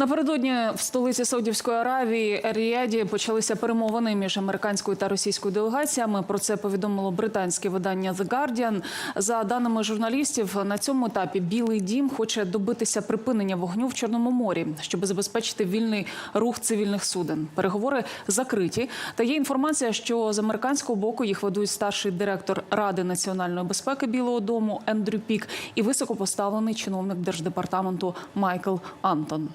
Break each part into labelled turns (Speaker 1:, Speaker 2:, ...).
Speaker 1: Напередодні в столиці Саудівської Аравії Ер-Ріаді почалися перемовини між американською та російською делегаціями. Про це повідомило британське видання The Guardian. За даними журналістів, на цьому етапі Білий Дім хоче добитися припинення вогню в Чорному морі, щоб забезпечити вільний рух цивільних суден. Переговори закриті. Та є інформація, що з американського боку їх ведуть старший директор Ради національної безпеки Білого Дому Ендрю Пік і високопоставлений чиновник держдепартаменту Майкл Антон.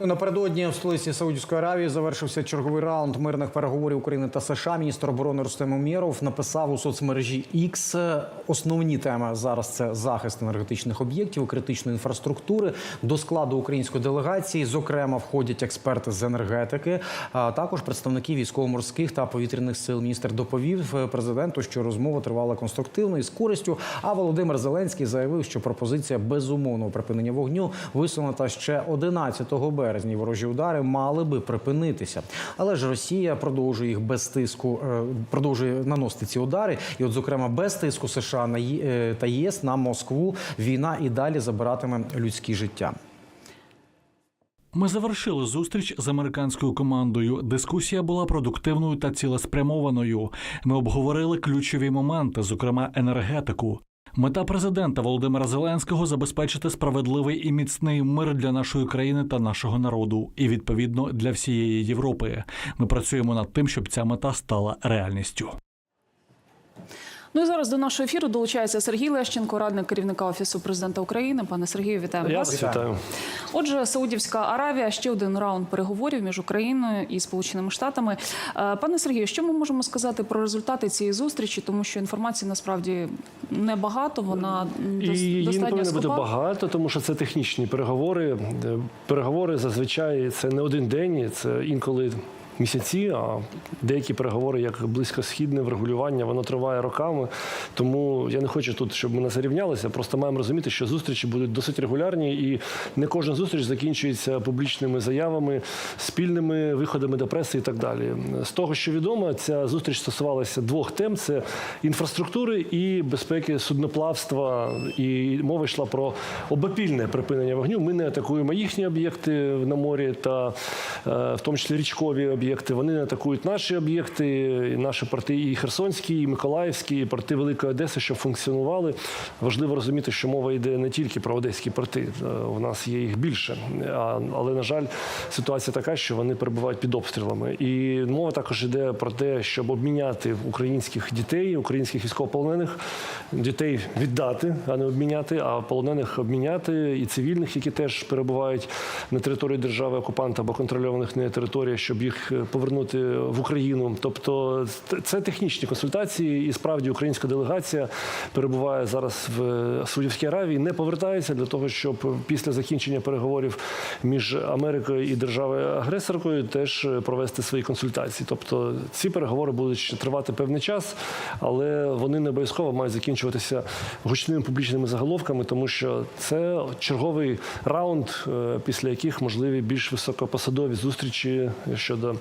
Speaker 2: Напередодні в столиці Саудівської Аравії завершився черговий раунд мирних переговорів України та США. Міністр оборони Рустем Умєров написав у соцмережі X основні теми зараз. Це захист енергетичних об'єктів, критичної інфраструктури. До складу української делегації, зокрема, входять експерти з енергетики, а також представники військово-морських та повітряних сил. Міністр доповів президенту, що розмова тривала конструктивно і з користю. А Володимир Зеленський заявив, що пропозиція безумовного припинення вогню висунута ще 11 березня. Ворожі удари мали би припинитися, але ж Росія продовжує їх без тиску, е, продовжує наносити ці удари. І, от, зокрема, без тиску США е, та ЄС на Москву війна і далі забиратиме людські життя.
Speaker 3: Ми завершили зустріч з американською командою. Дискусія була продуктивною та цілеспрямованою. Ми обговорили ключові моменти, зокрема енергетику. Мета президента Володимира Зеленського забезпечити справедливий і міцний мир для нашої країни та нашого народу, і відповідно для всієї Європи. Ми працюємо над тим, щоб ця мета стала реальністю.
Speaker 1: Ну і зараз до нашого ефіру долучається Сергій Лещенко, радник керівника офісу президента України. Пане Сергію, вітаємо
Speaker 4: Я
Speaker 1: вас.
Speaker 4: вас вітаю.
Speaker 1: Отже, Саудівська Аравія ще один раунд переговорів між Україною і Сполученими Штатами. Е, Пане Сергію, що ми можемо сказати про результати цієї зустрічі? Тому що інформації насправді небагато. Вона
Speaker 4: І
Speaker 1: дос-
Speaker 4: її не
Speaker 1: достатньо
Speaker 4: бути багато, тому що це технічні переговори. Е, Переговори зазвичай це не один день, це інколи. Місяці, а деякі переговори, як близькосхідне врегулювання, воно триває роками. Тому я не хочу тут, щоб ми не зарівнялися. Просто маємо розуміти, що зустрічі будуть досить регулярні, і не кожна зустріч закінчується публічними заявами, спільними виходами до преси і так далі. З того, що відомо, ця зустріч стосувалася двох тем: це інфраструктури і безпеки судноплавства. І мова йшла про обопільне припинення вогню. Ми не атакуємо їхні об'єкти на морі та е, в тому числі річкові об'єкти. Вони не атакують наші об'єкти, наші порти і Херсонські, і Миколаївські, і порти Великої Одеси, щоб функціонували. Важливо розуміти, що мова йде не тільки про одеські порти. Е, У нас є їх більше. Але, на жаль, ситуація така, що вони перебувають під обстрілами. І мова також йде про те, щоб обміняти українських дітей, українських військовополонених, дітей віддати, а не обміняти, а полонених обміняти і цивільних, які теж перебувають на території держави окупанта або контрольованих нею територіях, щоб їх е, повернути в Україну. Тобто це технічні консультації, і справді українська делегація перебуває зараз в е, Саудівській Аравії, не повертається для того, щоб після закінчення переговорів між Америкою і державою агресоркою теж е, провести свої консультації. Тобто ці переговори будуть ще тривати певний час, але вони не обов'язково мають закінчуватися гучними публічними заголовками, тому що це черговий раунд, е, після яких можливі більш високопосадові зустрічі щодо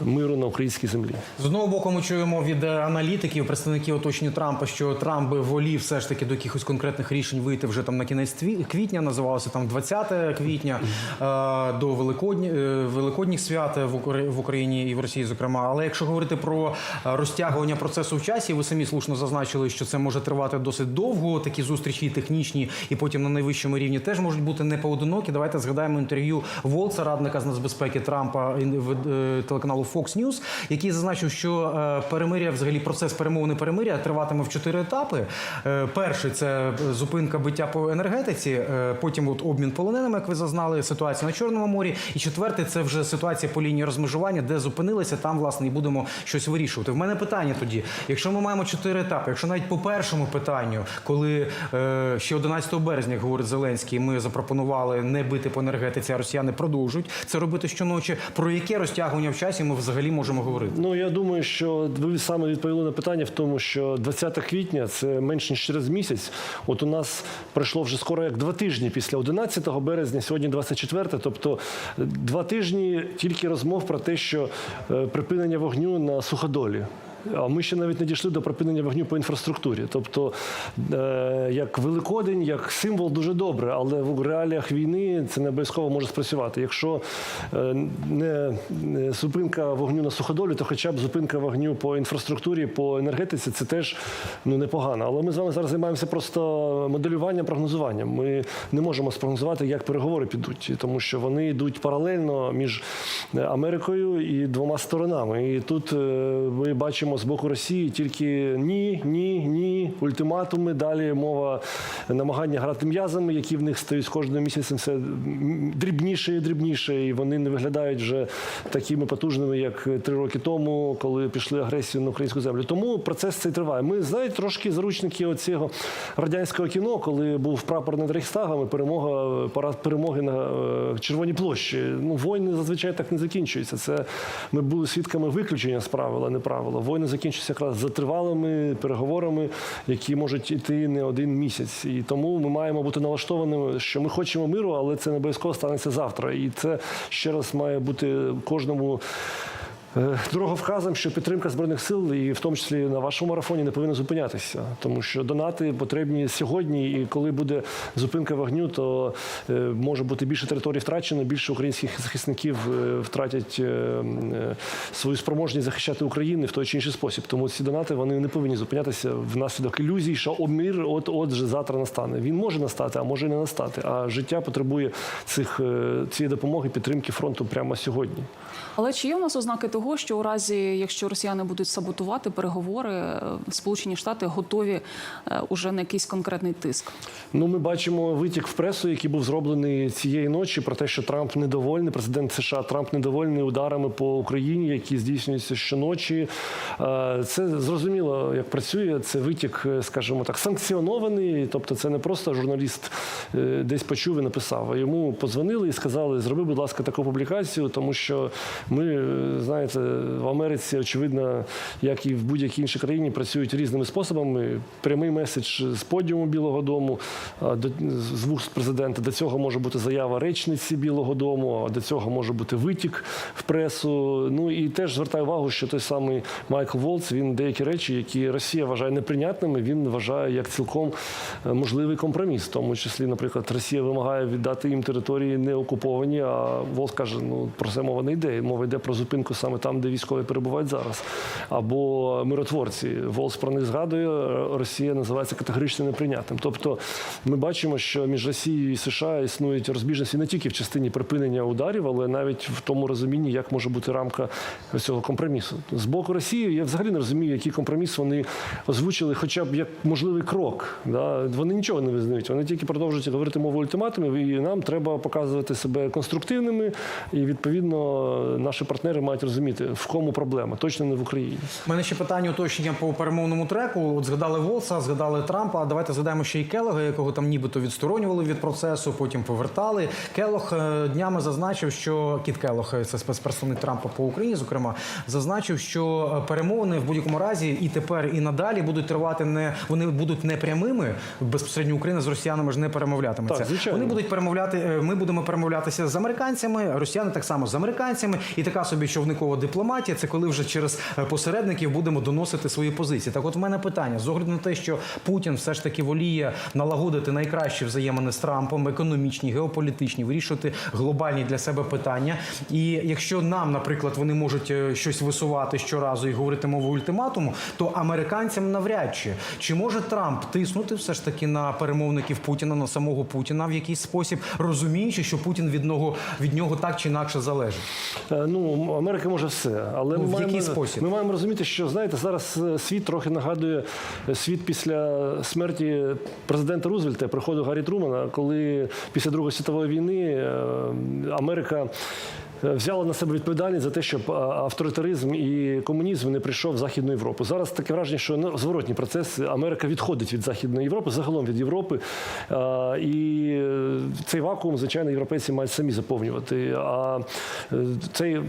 Speaker 4: миру на українській землі.
Speaker 2: З одного боку, ми чуємо від е, аналітиків, представників оточення Трампа, що Трамп би волів все ж таки до якихось конкретних рішень вийти вже там на кінець тві- квітня, називалося там 20 квітня е, до Великодні, е, Великодніх свят в Укра- в Україні і в Росії, зокрема. Але якщо говорити про розтягування процесу в часі, ви самі слушно зазначили, що це може тривати досить довго. Такі зустрічі технічні, і потім на найвищому рівні теж можуть бути не поодинокі. Давайте згадаємо інтерв'ю Волца, радника з нацбезпеки Трампа телеканалу Fox News, який зазначив, що е, перемиря, взагалі процес перемовини перемиря триватиме в чотири етапи. Е, Перший це зупинка биття по енергетиці, е, потім от обмін полоненими, як ви зазнали, ситуація на Чорному морі. І четвертий це вже ситуація по лінії розмежування, де зупинилися, там власне і будемо щось вирішувати. В мене питання тоді: якщо ми маємо чотири етапи, якщо навіть по першому питанню, коли ще 11 березня, як говорить Зеленський, ми запропонували не бити по енергетиці, а росіяни продовжують це робити щоночі. Про яке розтягування в часі ми взагалі можемо говорити?
Speaker 4: Ну я думаю, що ви саме відповіли на питання в тому, що 20 квітня це менш ніж через місяць. От у нас пройшло вже скоро як два тижні після 11 березня, сьогодні 24, тобто два тижні тільки розмов про те, що е, припинення вогню на суходолі. А ми ще навіть не дійшли до припинення вогню по інфраструктурі. Тобто, е, як Великодень, як символ дуже добре, але в реаліях війни це не обов'язково може спрацювати. Якщо е, не, зупинка вогню на суходолі, то хоча б зупинка вогню по інфраструктурі, по енергетиці це теж ну непогано. Але ми з вами зараз займаємося просто моделюванням, прогнозуванням. Ми не можемо спрогнозувати, як переговори підуть, тому що вони йдуть паралельно між е, Америкою і двома сторонами. І тут ми бачимо з боку Росії тільки ні, ні, ні, ультиматуми. Далі мова намагання грати м'язами, які в них стають з кожним місяцем все дрібніше і дрібніше, і вони не виглядають вже такими потужними, як три роки тому, коли пішли агресію на українську землю. Тому процес цей триває. Ми знаєте, трошки заручники оцього радянського кіно, коли був прапор над Рейхстагом і перемога парад перемоги на е, Червоній площі. Ну, війни зазвичай так не закінчуються. Це ми були свідками виключення з правила, не правила. Війни закінчитися якраз за тривалими переговорами, які можуть іти не один місяць. І тому ми маємо бути налаштованими, що ми хочемо миру, але це не обов'язково станеться завтра. І це ще раз має бути кожному. Е, Дороговказом, що підтримка збройних сил, і в тому числі на вашому марафоні, не повинна зупинятися, тому що донати потрібні сьогодні. І коли буде зупинка вогню, то е, може бути більше територій втрачено, більше українських захисників е, втратять свою спроможність захищати Україну в той чи інший спосіб. Тому ці донати вони не повинні зупинятися внаслідок ілюзій, що обмір от от же завтра настане. Він може настати, а може і не настати. А життя потребує цих цієї допомоги, підтримки фронту прямо сьогодні.
Speaker 1: Але чи є у нас ознаки того, що у разі, якщо росіяни будуть саботувати переговори, е, Сполучені Штати готові е, уже на якийсь конкретний тиск?
Speaker 4: Ну, ми бачимо витік в пресу, який був зроблений цієї ночі, про те, що Трамп недовольний, президент США Трамп недовольний ударами по Україні, які здійснюються щоночі. Е, Це зрозуміло, як працює. Це витік, скажімо так, санкціонований. Тобто, це не просто журналіст десь почув і написав. А йому подзвонили і сказали: зроби, будь ласка, таку публікацію, тому що ми, е, знаєте, в Америці, очевидно, як і в будь-якій іншій країні, працюють різними способами. Прямий меседж з подіуму Білого Дому, з вуст президента. До цього може бути заява речниці Білого Дому, а до цього може бути витік в пресу. Ну і теж звертаю увагу, що той самий Майкл Волц, він деякі речі, які Росія вважає неприйнятними, він вважає як цілком е, можливий компроміс. В тому числі, наприклад, Росія вимагає віддати їм території не окуповані, а Волц каже, ну про це мова не йде. Мова йде про зупинку саме там, де військові перебувають зараз. Або миротворці. Волц про них згадує, Росія називається категорично неприйнятним. Тобто ми бачимо, що між Росією і США існують розбіжності не тільки в частині припинення ударів, але навіть в тому розумінні, як може бути рамка цього компромісу. З боку Росії я взагалі не розумію, який компроміс вони озвучили, хоча б як можливий крок. Да? Вони нічого не визнають. Вони тільки продовжують говорити мову ультиматумів, і нам треба показувати себе конструктивними. І відповідно наші партнери мають розуміти, в кому проблема, точно не в Україні.
Speaker 2: У мене ще питання уточнення по перемовному треку. От згадали Волса, згадали Трампа. Давайте згадаємо ще й Келога, якого там нібито відсторонювали від процесу, потім повертали. Келог е, днями зазначив, що Кіт Келог, е, це спецпредставник Трампа по Україні, зокрема, зазначив, що е, перемовини в будь-якому разі і тепер, і надалі будуть тривати не вони будуть не прямими. Безпосередньо Україна з росіянами ж не перемовлятиметься.
Speaker 4: Так, звичайно.
Speaker 2: Вони будуть перемовляти. Ми будемо перемовлятися з американцями, росіяни так само з американцями, і така собі човникова дипломатія. Це коли вже через е, посередників будемо доносити свої позиції. Так, от в мене питання з огляду на те, що Путін все ж таки воліє налагодити найкращі взаємини з Трампом, економічні, геополітичні, вирішувати глобальні для себе питання. І якщо нам, наприклад, вони можуть е, щось висувати щоразу і говорити мову ультиматуму, то американцям навряд чи чи може Трамп тиснути все ж таки на перемовників Путіна, на самого Путіна в якийсь спосіб, розуміючи, що Путін від нього від нього так чи інакше залежить.
Speaker 4: Е, Ну, Америка може все, але
Speaker 2: Ну,
Speaker 4: ми,
Speaker 2: в
Speaker 4: маємо,
Speaker 2: який спосіб?
Speaker 4: ми маємо розуміти, що знаєте, зараз е, світ трохи нагадує е, світ після смерті президента Рузвельта, приходу Гаррі Трумана, коли після Другої світової війни е, Америка. Взяла на себе відповідальність за те, щоб авторитаризм і комунізм не прийшов в Західну Європу. Зараз таке враження, що ну, зворотній процес. Америка відходить від Західної Європи, загалом від Європи. І цей вакуум, звичайно, європейці мають самі заповнювати. А цей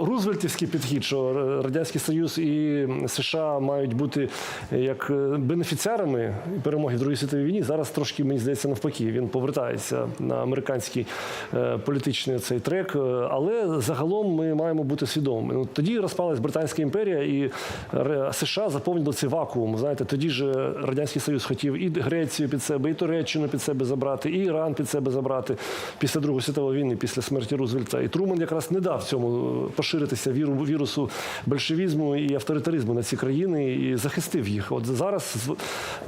Speaker 4: Рузвельтівський підхід, що Радянський Союз і США мають бути як бенефіціарами перемоги в Другій світовій війні. Зараз трошки мені здається навпаки. Він повертається на американський е, політичний цей трек. Е, Але загалом ми маємо бути свідомими. Ну тоді розпалась Британська імперія, і США заповнили цей вакуум. Знаєте, тоді ж радянський союз хотів і Грецію під себе, і Туреччину під себе забрати, і Іран під себе забрати після Другої світової війни, після смерті Рузвельта. І Труман якраз не дав цьому е, поширитися віру вірусу большевізму і авторитаризму на ці країни і захистив їх. От зараз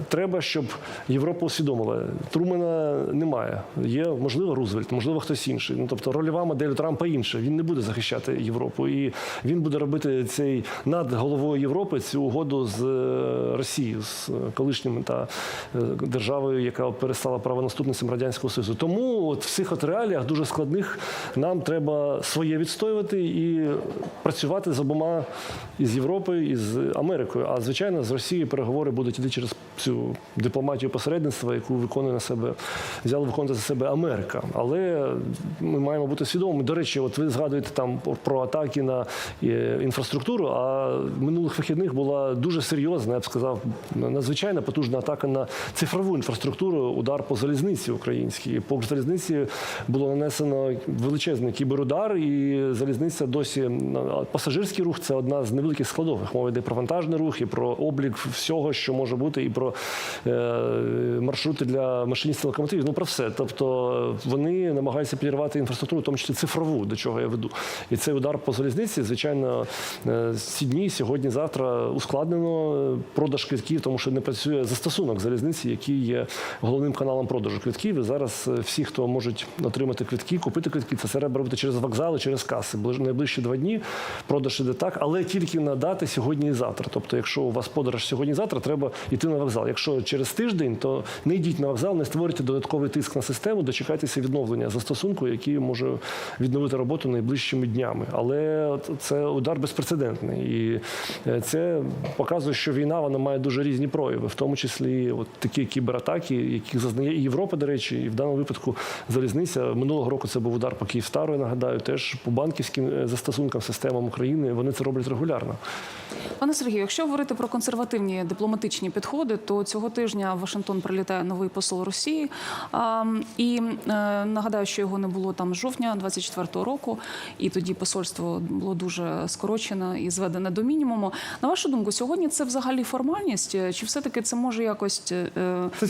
Speaker 4: треба, щоб Європа усвідомила. Трумана немає. Є можливо Рузвельт, можливо, хтось інший. Ну тобто рольова модель Трампа інша. Він не буде захищати Європу, і він буде робити цей над головою Європи цю угоду з е, Росією, з е, колишнім та е, державою, яка перестала правонаступницем радянського союзу. Тому от в цих от реаліях дуже складних нам треба своє відстоювати і працювати з обома із Європою і з Америкою. А звичайно, з Росією переговори будуть іти через цю дипломатію посередництва, яку виконує на себе взяла виконувати за себе Америка. Але ми маємо бути свідомими. До речі, от ви згадуєте там про атаки на е, інфраструктуру. А минулих вихідних була дуже серйозна, я б сказав, надзвичайно потужна атака на цифрову інфраструктуру, удар по залізниці українській. По залізниці було нанесено величезний кіберудар, і залізниця досі пасажирський рух це одна з невеликих складових. Мова йде про вантажний рух і про облік всього, що може бути, і про е, маршрути для машиністів локомотивів. Ну про все. Тобто вони намагаються підірвати інфраструктуру, в тому числі цифрову, до чого я веду. І цей удар по залізниці, звичайно, е, ці дні, сьогодні, завтра ускладнено е, продаж квитків, тому що не працює застосунок залізниці, який є головним каналом продажу квитків. І зараз е, всі, хто можуть отримати квитки, купити квитки, це треба робити через вокзали, через каси. Ближ- Найближчі два дні продаж іде так, але тільки на дати сьогодні і завтра. Тобто, якщо у вас подорож сьогодні і завтра, треба йти на вокзал. Якщо через тиждень, то не йдіть на вокзал, не створюйте додатковий тиск на систему, дочекайтеся відновлення застосунку, який може відновити роботу найближчими днями. Але це удар безпрецедентний, і е, це показує, що війна вона має дуже різні прояви, в тому числі от такі кібератаки, яких зазнає і Європа, до речі, і в даному випадку залізниця. Минулого року це був удар по Київстару, я нагадаю, теж по банківським застосункам, системам України. Вони це роблять регулярно.
Speaker 1: Пане Сергію, якщо говорити про консервативні дипломатичні підходи, то цього тижня в Вашингтон прилітає новий посол Росії. І е, нагадаю, що його не було там з жовтня 24-го року, і тоді посольство було дуже скорочено і зведене до мінімуму. На вашу думку, сьогодні це взагалі формальність, чи все-таки це може якось е,
Speaker 4: Це,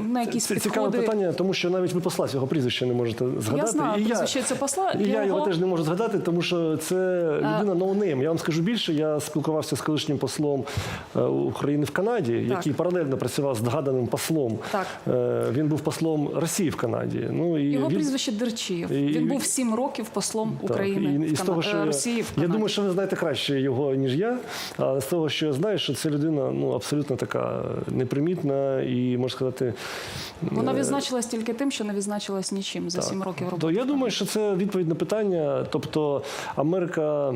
Speaker 1: на якісь
Speaker 4: це цікаве
Speaker 1: підходи?
Speaker 4: питання, тому що навіть ви посла цього прізвища не можете згадати.
Speaker 1: Я знаю,
Speaker 4: і
Speaker 1: прізвище це посла.
Speaker 4: І я його
Speaker 1: Його-
Speaker 4: теж не можу згадати, тому що це людина ноунейм. Я вам скажу більше. Я спілкувався з колишнім послом е, України в Канаді, який паралельно працював з згаданим послом.
Speaker 1: Так.
Speaker 4: Е, Він був послом Росії в Канаді. Ну і
Speaker 1: Його
Speaker 4: він...
Speaker 1: прізвище Дерчиєв.
Speaker 4: І-
Speaker 1: Він був сім років послом України
Speaker 4: і, і
Speaker 1: в
Speaker 4: з того, що
Speaker 1: е,
Speaker 4: я-
Speaker 1: Росії в Канаді.
Speaker 4: я думаю, що ви знаєте краще його ніж я. А з того, що я знаю, що це людина ну абсолютно така непримітна і можна сказати.
Speaker 1: Вона відзначилась тільки тим, що не відзначилась нічим за сім років роботи.
Speaker 4: То я думаю, що це відповідь на питання. Тобто Америка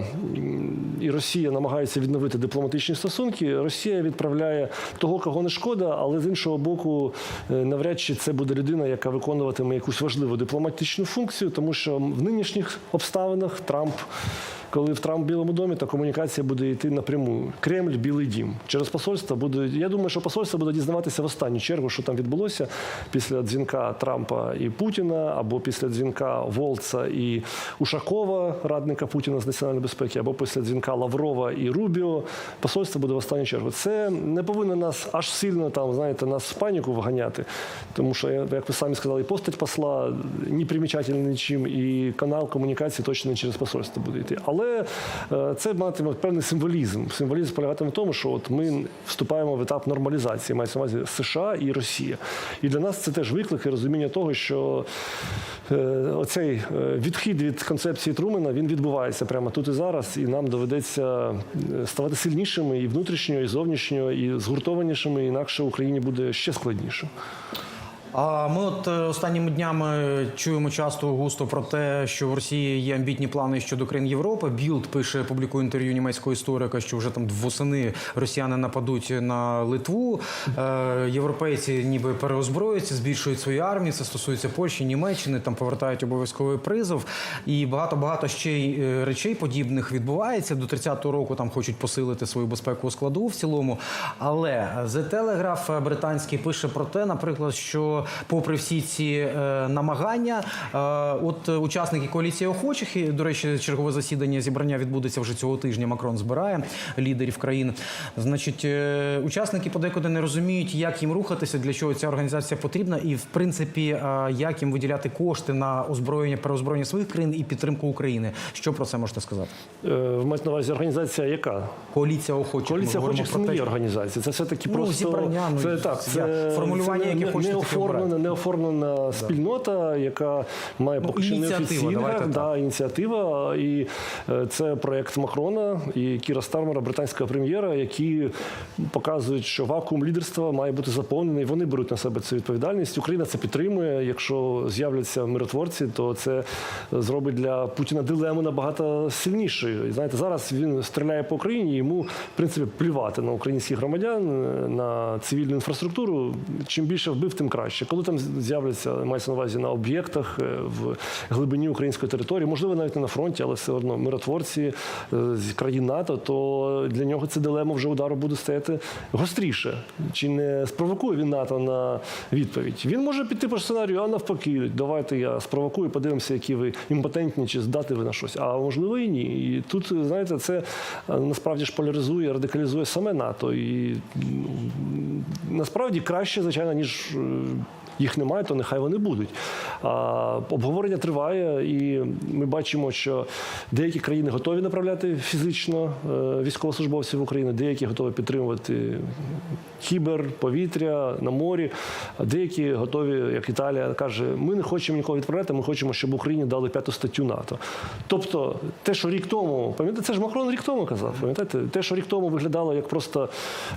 Speaker 4: і Росія намагаються відновити дипломатичні стосунки. Росія відправляє того, кого не шкода, але з іншого боку, е, навряд чи це буде людина, яка виконуватиме якусь важливу дипломатичну функцію, тому що в нинішніх обставинах Трамп. Коли в Трамп в Білому домі, то комунікація буде йти напряму. Кремль, Білий Дім. Через посольство буде. Я думаю, що посольство буде дізнаватися в останню чергу, що там відбулося після дзвінка Трампа і Путіна, або після дзвінка Волца і Ушакова, радника Путіна з національної безпеки, або після дзвінка Лаврова і Рубіо. Посольство буде в останню чергу. Це не повинно нас аж сильно там, знаєте, нас в паніку вганяти, тому що, як ви самі сказали, і постать посла не примічательна нічим, і канал комунікації точно не через посольство буде йти. Але е, це матиме певний символізм. Символізм полягатиме в тому, що от ми вступаємо в етап нормалізації, мається на увазі США і Росія. І для нас це теж виклик і розуміння того, що е, оцей е, відхід від концепції Трумена він відбувається прямо тут і зараз, і нам доведеться ставати сильнішими і внутрішньо, і зовнішньо, і згуртованішими, інакше Україні буде ще складніше.
Speaker 2: А ми от е, останніми днями чуємо часто густо про те, що в Росії є амбітні плани щодо країн Європи. Білд пише, публікує інтерв'ю німецького історика, що вже там восени росіяни нападуть на Литву. Е, європейці ніби переозброюються, збільшують свої армії. Це стосується Польщі, Німеччини, там повертають обов'язковий призов. І багато багато ще й е, речей подібних відбувається. До 30-го року там хочуть посилити свою безпекову складову в цілому. Але The Telegraph британський пише про те, наприклад, що попри всі ці е, намагання, е, от е, учасники коаліції охочих, і, до речі, чергове засідання зібрання відбудеться вже цього тижня. Макрон збирає лідерів країн. Значить, учасники подекуди не розуміють, як їм рухатися, для чого ця організація потрібна, і в принципі, як їм виділяти кошти на озброєння, переозброєння своїх країн і підтримку України. Що про це можете сказати?
Speaker 4: Е, Ви на увазі організація яка?
Speaker 2: Коаліція охочих.
Speaker 4: Коаліція охочих це не є організація. Це все-таки
Speaker 2: Ну,
Speaker 4: просто
Speaker 2: зібрання, ну,
Speaker 4: це так. Це
Speaker 2: формулювання,
Speaker 4: це
Speaker 2: яке хочете,
Speaker 4: оформлена, не оформлена спільнота, яка має
Speaker 2: Ну,
Speaker 4: поки що неофіційна
Speaker 2: давайте
Speaker 4: да, ініціатива. І е, це проект Макрона і Кіра Стармера, британського прем'єра, які показують, що вакуум лідерства має бути заповнений. Вони беруть на себе цю відповідальність. Україна це підтримує. Якщо з'являться миротворці, то це зробить для Путіна дилему набагато сильнішою. І знаєте, зараз він стріляє по Україні. Йому в принципі плювати на українських громадян, на цивільну інфраструктуру. Чим більше вбив, тим краще. Коли там з'являться, мається на увазі на об'єктах е, в глибині української території, можливо, навіть не на фронті, але все одно миротворці е, з країн НАТО, то для нього це дилема вже удару буде стояти гостріше. Чи не спровокує він НАТО на відповідь? Він може піти по сценарію, а навпаки, давайте я спровокую, подивимося, які ви імпотентні, чи здати ви на щось. А можливо і ні. І тут, знаєте, це е, насправді ж поляризує, радикалізує саме НАТО. І насправді краще, звичайно, ніж. Їх немає, то нехай вони будуть. Обговорення триває, і ми бачимо, що деякі країни готові направляти фізично е, військовослужбовців в Україну, деякі готові підтримувати кібер, повітря на морі. А деякі готові, як Італія каже, ми не хочемо нікого відправляти, ми хочемо, щоб Україні дали п'яту статтю НАТО. Тобто, те, що рік тому, пам'ятаєте, це ж Макрон рік тому казав, пам'ятаєте, те, що рік тому виглядало як просто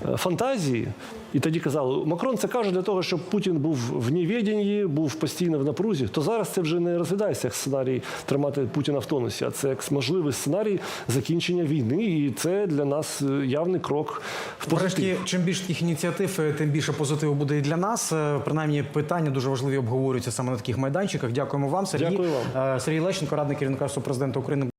Speaker 4: е, фантазії, і тоді казали, Макрон це каже для того, щоб Путін був в невіденні, був постійно в напрузі, то зараз це вже не розглядається як сценарій тримати Путіна в тонусі, а це як можливий сценарій закінчення війни. І це для нас е, явний крок в позитив.
Speaker 2: Врешті, чим більше таких ініціатив, е, тим більше позитиву буде і для нас. Е, Принаймні, питання дуже важливі обговорюються саме на таких майданчиках. Дякуємо вам, Сергій.
Speaker 4: Дякую вам.
Speaker 2: Сергій Лещенко, радник керівника президента України.